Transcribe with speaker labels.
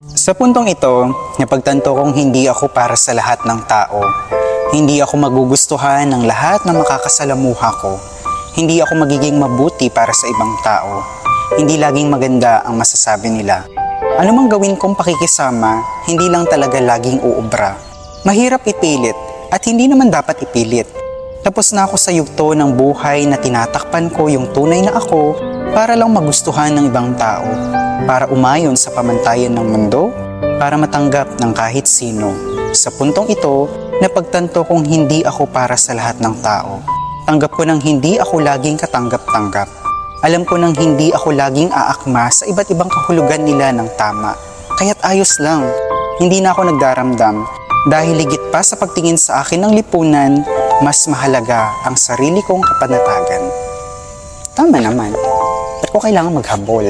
Speaker 1: Sa puntong ito, napagtanto kong hindi ako para sa lahat ng tao. Hindi ako magugustuhan ng lahat ng makakasalamuha ko. Hindi ako magiging mabuti para sa ibang tao. Hindi laging maganda ang masasabi nila. Ano mang gawin kong pakikisama, hindi lang talaga laging uubra. Mahirap ipilit at hindi naman dapat ipilit. Tapos na ako sa yugto ng buhay na tinatakpan ko yung tunay na ako para lang magustuhan ng ibang tao, para umayon sa pamantayan ng mundo, para matanggap ng kahit sino. Sa puntong ito, napagtanto kong hindi ako para sa lahat ng tao. Tanggap ko nang hindi ako laging katanggap-tanggap. Alam ko nang hindi ako laging aakma sa iba't ibang kahulugan nila ng tama. Kaya't ayos lang. Hindi na ako nagdaramdam dahil higit pa sa pagtingin sa akin ng lipunan, mas mahalaga ang sarili kong kapanatagan. Tama naman. Ko kailangan maghabol?